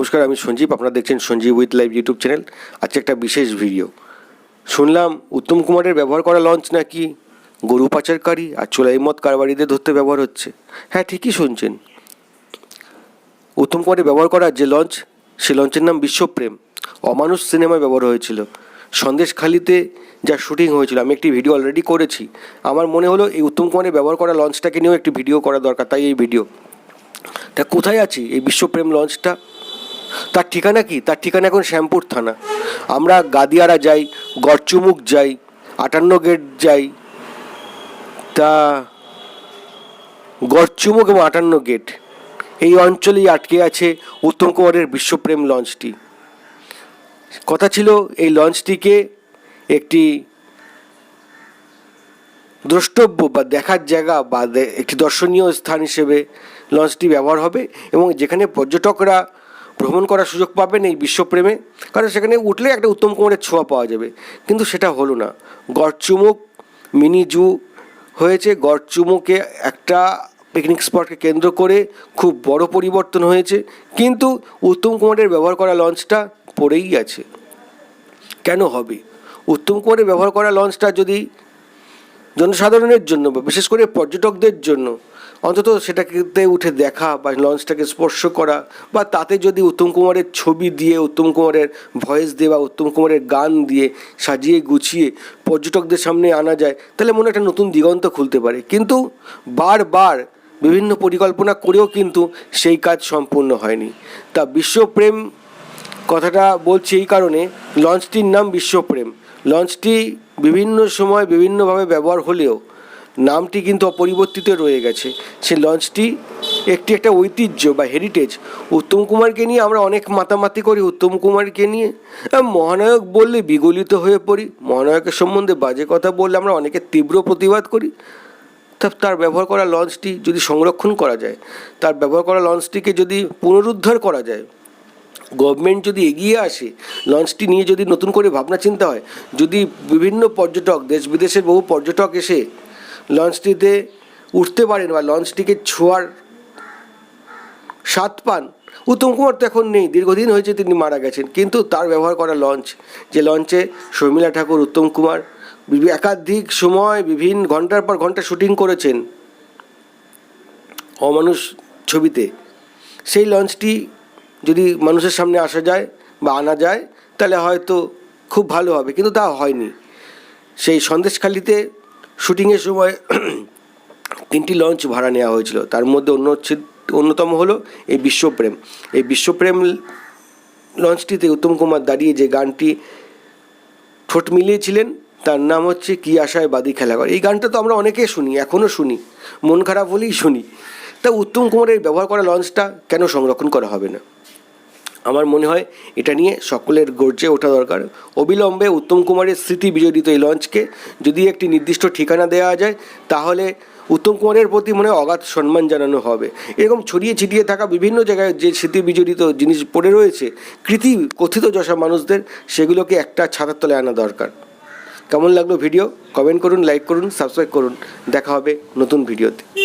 নমস্কার, আমি সঞ্জীব, আপনারা দেখছেন Sanjib with live YouTube channel. আজকে একটা বিশেষ ভিডিও। শুনলাম উত্তম কুমারের ব্যবহার করা লঞ্চ নাকি গরু পাচারকারী আর চোলাই মদ কারবারিদের ধরতে ব্যবহার হচ্ছে? হ্যাঁ ঠিকই শুনছেন। উত্তম কুমারের ব্যবহার করা যে লঞ্চ, সে লঞ্চের নাম বিশ্বপ্রেম। অমানুষ সিনেমায় ব্যবহার হয়েছিল। সন্দেশখালিতে যা শুটিং হয়েছিল, আমি একটি ভিডিও অলরেডি করেছি। আমার মনে হলো এই উত্তম কুমারের ব্যবহার করা লঞ্চটাকে নিয়েও একটি ভিডিও করা দরকার, তাই এই ভিডিও। তা কোথায় আছে এই বিশ্বপ্রেম লঞ্চটা? তার ঠিকানা কি? তার ঠিকানা এখন শ্যামপুর থানা। আমরা গাদিয়ারা যাই, গড়চুমুক যাই, আটান্ন গেট যাই, তা গড়চুমুক এবং আটান্ন গেট এই অঞ্চলেই আটকে আছে উত্তম কুমারের বিশ্বপ্রেম লঞ্চটি। কথা ছিল এই লঞ্চটিকে একটি দ্রষ্টব্য বা দেখার জায়গা বা একটি দর্শনীয় স্থান হিসেবে লঞ্চটি ব্যবহার হবে এবং যেখানে পর্যটকরা ভ্রমণ করার সুযোগ পাবেন এই বিশ্বপ্রেমে। কারণ সেখানে উঠলে একটা উত্তম কুমারের ছোঁয়া পাওয়া যাবে। কিন্তু সেটা হলো না। গড়চুমুক, মিনি জু হয়েছে। গড়চুমুকে একটা পিকনিক স্পটকে কেন্দ্র করে খুব বড় পরিবর্তন হয়েছে। কিন্তু উত্তম কুমারের ব্যবহার করা লঞ্চটা পড়েই আছে। কেন হবে? উত্তম কুমারের ব্যবহার করা লঞ্চটা যদি জনসাধারণের জন্য বা বিশেষ করে পর্যটকদের জন্য অন্তত সেটাকে উঠে দেখা বা লঞ্চটাকে স্পর্শ করা বা তাতে যদি উত্তম কুমারের ছবি দিয়ে, উত্তম কুমারের ভয়েস দিয়ে বা উত্তম কুমারের গান দিয়ে সাজিয়ে গুছিয়ে পর্যটকদের সামনে আনা যায়, তাহলে মনে একটা নতুন দিগন্ত খুলতে পারে। কিন্তু বারবার বিভিন্ন পরিকল্পনা করেও কিন্তু সেই কাজ সম্পূর্ণ হয়নি। তা বিশ্বপ্রেম, কথাটা বলছি এই কারণে, লঞ্চটির নাম বিশ্বপ্রেম। লঞ্চটি বিভিন্ন সময় বিভিন্নভাবে ব্যবহার হলেও নামটি কিন্তু অপরিবর্তিত রয়ে গেছে। সে লঞ্চটি একটি একটা ঐতিহ্য বা হেরিটেজ উত্তম কুমারকে নিয়ে আমরা অনেক মাতামাতি করি। উত্তম কুমারকে নিয়ে মহানায়ক বললে বিগলিত হয়ে পড়ি। মহানায়কের সম্বন্ধে বাজে কথা বললে আমরা অনেকে তীব্র প্রতিবাদ করি। তার ব্যবহার করা লঞ্চটি যদি সংরক্ষণ করা যায়, তার ব্যবহার করা লঞ্চটিকে যদি পুনরুদ্ধার করা যায়, গভর্নমেন্ট যদি এগিয়ে আসে, লঞ্চটি নিয়ে যদি নতুন করে ভাবনা চিন্তা হয়, যদি বিভিন্ন পর্যটক দেশ বিদেশের বহু পর্যটক এসে লঞ্চটিতে উঠতে পারেন বা লঞ্চটিকে ছোঁয়ার স্বাদ পান। উত্তম কুমার তো এখন নেই, দীর্ঘদিন হয়েছে তিনি মারা গেছেন, কিন্তু তার ব্যবহার করা লঞ্চ, যে লঞ্চে শর্মিলা ঠাকুর, উত্তম কুমার একাধিক সময় বিভিন্ন ঘণ্টার পর ঘণ্টা শুটিং করেছেন অমানুষ ছবিতে। সেই লঞ্চটি যদি মানুষের সামনে আসা যায় বা আনা যায়, তাহলে হয়তো খুব ভালো হবে, কিন্তু তা হয়নি। সেই সন্দেশখালিতে শুটিংয়ের সময় তিনটি লঞ্চ ভাড়া নেওয়া হয়েছিল। তার মধ্যে অন্য অন্যতম হলো এই বিশ্বপ্রেম। এই বিশ্বপ্রেম লঞ্চটিতে উত্তম কুমার দাঁড়িয়ে যে গানটি ঠোঁট মিলিয়েছিলেন, তার নাম হচ্ছে কি আশায় বাদি করে এই গানটা তো আমরা অনেকে শুনি এখনও শুনি, মন খারাপ হলেই শুনি। তা উত্তম কুমারের ব্যবহার করা লঞ্চটা কেন সংরক্ষণ করা হবে না? আমার মনে হয় এটা নিয়ে সকলের গর্জে ওঠা দরকার। অবিলম্বে উত্তম কুমারের স্মৃতি বিজড়িত এই লঞ্চকে। যদি একটি নির্দিষ্ট ঠিকানা দেওয়া যায়, তাহলে উত্তম কুমারের প্রতি মনে অগাধ সম্মান জানানো হবে। এরকম ছড়িয়ে ছিটিয়ে থাকা বিভিন্ন জায়গায় যে স্মৃতি বিজড়িত জিনিস পড়ে রয়েছে, কৃতি কথিত যশা মানুষদের, সেগুলোকে একটা ছাতার তলায় আনা দরকার। কেমন লাগল ভিডিও? কমেন্ট করুন, লাইক করুন, সাবস্ক্রাইব করুন। দেখা হবে নতুন ভিডিওতে।